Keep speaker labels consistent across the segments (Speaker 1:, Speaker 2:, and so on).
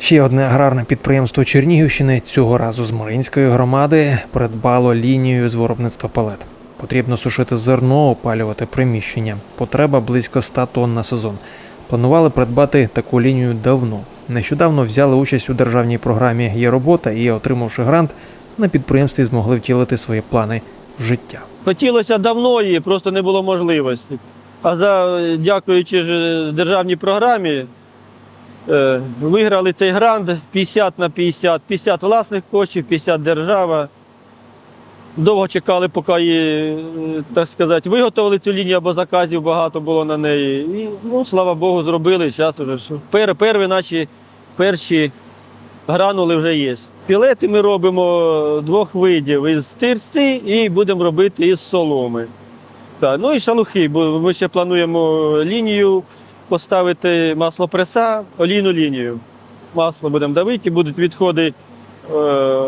Speaker 1: Ще одне аграрне підприємство Чернігівщини цього разу з Маринської громади придбало лінію з виробництва палет. Потрібно сушити зерно, опалювати приміщення. Потреба близько 100 тонн на сезон. Планували придбати таку лінію давно. Нещодавно взяли участь у державній програмі Є робота і, отримавши грант, на підприємстві змогли втілити свої плани в життя.
Speaker 2: Хотілося давно і просто не було можливості. А за дякуючи ж державній програмі, виграли цей грант 50 на 50, 50 власних коштів, 50 держава. Довго чекали, поки її, е, так сказати, виготовили цю лінію, бо заказів багато було на неї. І, ну, слава Богу, зробили. Зараз уже ж пер, перві наші перші гранули вже є. Пілети ми робимо двох видів із тирці і будемо робити із соломи. Так, ну і шалухи, бо ми ще плануємо лінію поставити маслопреса, олійну лінію. Масло будемо давити, будуть відходи е,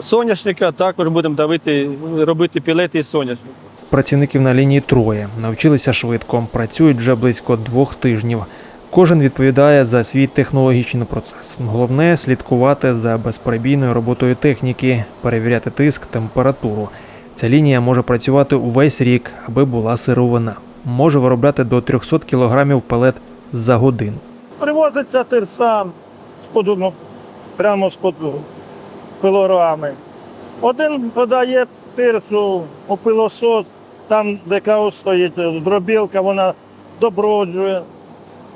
Speaker 2: соняшника, також будемо давити, робити пілети із соняшника.
Speaker 1: Працівників на лінії троє навчилися швидко, працюють вже близько двох тижнів. Кожен відповідає за свій технологічний процес. Головне слідкувати за безперебійною роботою техніки, перевіряти тиск, температуру. Ця лінія може працювати увесь рік, аби була сировина. Може виробляти до 300 кг пелет за годину.
Speaker 3: Привозиться тирсам з-под, ну, прямо з-под пилорами. Один подає тирсу у пилосос, там, де као стоїть дробілка, вона доброджує,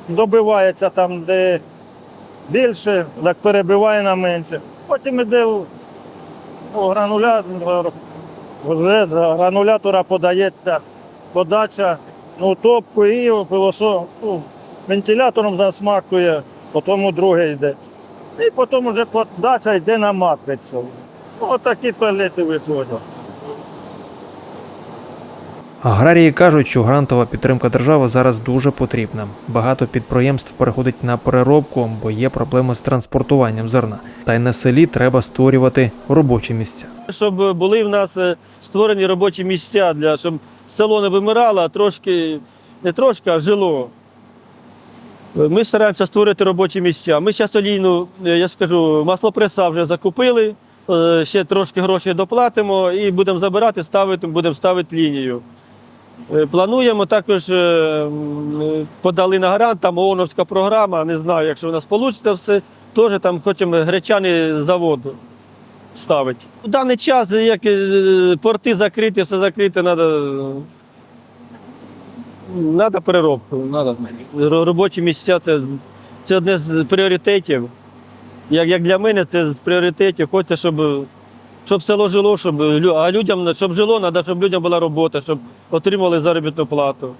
Speaker 3: добивається там, де більше, так перебиває на менше. Потім іде у, гранулятор, з гранулятора подається подача ну, топку і пилосо, ну, вентилятором засмакує, потім друге йде. І потім вже подача йде на матрицю. Ну, отакі туалети виходять.
Speaker 1: Аграрії кажуть, що грантова підтримка держави зараз дуже потрібна. Багато підприємств переходить на переробку, бо є проблеми з транспортуванням зерна. Та й на селі треба створювати робочі місця.
Speaker 2: Щоб були в нас е, створені робочі місця, для, щоб село не вимирало, а трошки, не трошки, а жило. Е, Ми стараємося створити робочі місця. Ми зараз олійну, е, я скажу, маслопреса вже закупили, ще трошки грошей доплатимо і будемо забирати, ставити, будемо ставити лінію. Е, Плануємо також, е, е, подали на грант, там ООНовська програма, не знаю, якщо у нас вийде все, теж там хочемо гречаний завод ставити. У даний час, як порти закриті, все закрите, треба Надо переробку, надо. Робочі місця це, це одне з пріоритетів. Як, як для мене, це з пріоритетів. Хочеться, щоб, щоб село жило, щоб, а людям, щоб жило, треба, щоб людям була робота, щоб отримали заробітну плату.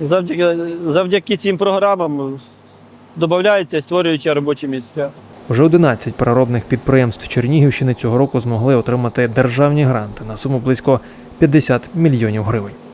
Speaker 2: Завдяки, завдяки цим програмам додаються і створюючи робочі місця.
Speaker 1: Вже 11 переробних підприємств Чернігівщини цього року змогли отримати державні гранти на суму близько 50 мільйонів гривень.